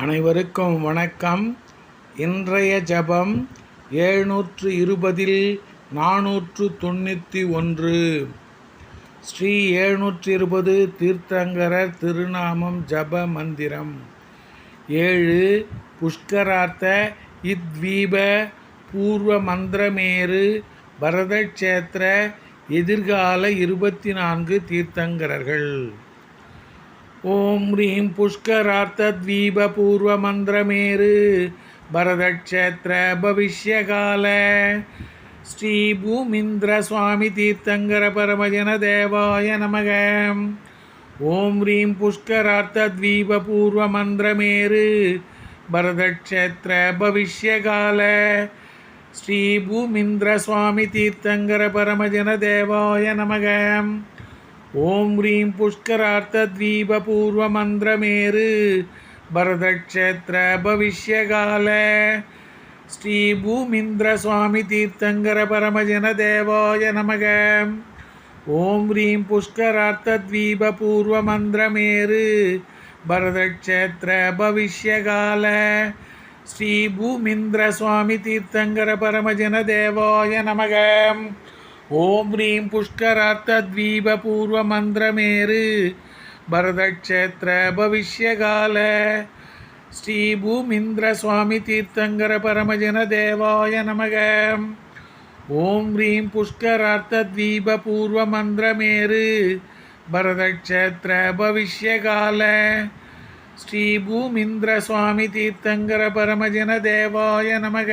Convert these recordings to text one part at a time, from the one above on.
அனைவருக்கும் வணக்கம். இன்றைய ஜபம் எழுநூற்று இருபதில் நானூற்று தொண்ணூற்றி ஒன்று. ஸ்ரீ ஏழ்நூற்றி இருபது தீர்த்தங்கரர் திருநாமம் ஜப மந்திரம். ஏழு புஷ்கரார்த்த இத்வீப பூர்வ மந்திரமேரு பரதக்ஷேத்திர எதிர்கால இருபத்தி நான்கு தீர்த்தங்கரர்கள். ஓம் ஹ்ரீம் புஷ்கரார்த்தத்வீப பூர்வ மந்திரமேரு பரதக்ஷேத்திர பவிஷ்யகால. ஸ்ரீ பூமிந்திர சுவாமி தீர்த்தங்கர பரமஜன தேவாய நமக. ஓம் ஹ்ரீம் புஷ்கரார்த்தத்வீப பூர்வ மந்திரமேரு பரதக்ஷேத்திர பவிஷ்யகால. ஸ்ரீ பூமிந்திர சுவாமி தீர்த்தங்கர பரமஜன தேவாய நமகம் ஓம் ஹ்ரீம் புஷ்கரார்த்தத்வீப பூர்வ மந்திரமேரு பரதக்ஷேத்திர பவிஷ்யகால. ஸ்ரீ பூமிந்திர சுவாமி தீர்த்தங்கர பரமஜன தேவாய நமக. ஓம் ஹ்ரீம் புஷ்கரார்த்தத்வீப பூர்வ மந்திரமேரு பரதக்ஷேத்திர பவிஷ்யகால. ஸ்ரீ பூமிந்திர சுவாமி தீர்த்தங்கர பரமஜன தேவாய நமக. ஓம் ஹ்ரீம் புஷ்கரார்த்தத்வீப பூர்வ மந்திரமேரு பரதக்ஷேத்திர பவிஷ்யகால. ஸ்ரீ பூமிந்திர சுவாமி தீர்த்தங்கர பரமஜன தேவாய நமக. ஓம் ஹ்ரீம் புஷ்கரார்த்தத்வீப பூர்வ மந்திரமேரு பரதக்ஷேத்திர பவிஷ்யகால. ஸ்ரீ பூமிந்திர சுவாமி தீர்த்தங்கர பரமஜன தேவாய நமக.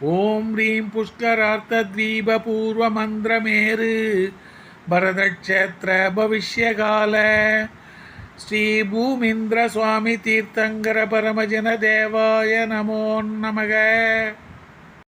ஓம் ஹ்ரீம் புஷ்கரார்த்தத்வீப பூர்வ பூர்வ பரதக்ஷேத்திர பவிஷ்யகால. ஸ்ரீ பூமிந்திர சுவாமி தீர்த்தங்கர பரமஜன தேவாய நமோ நமக.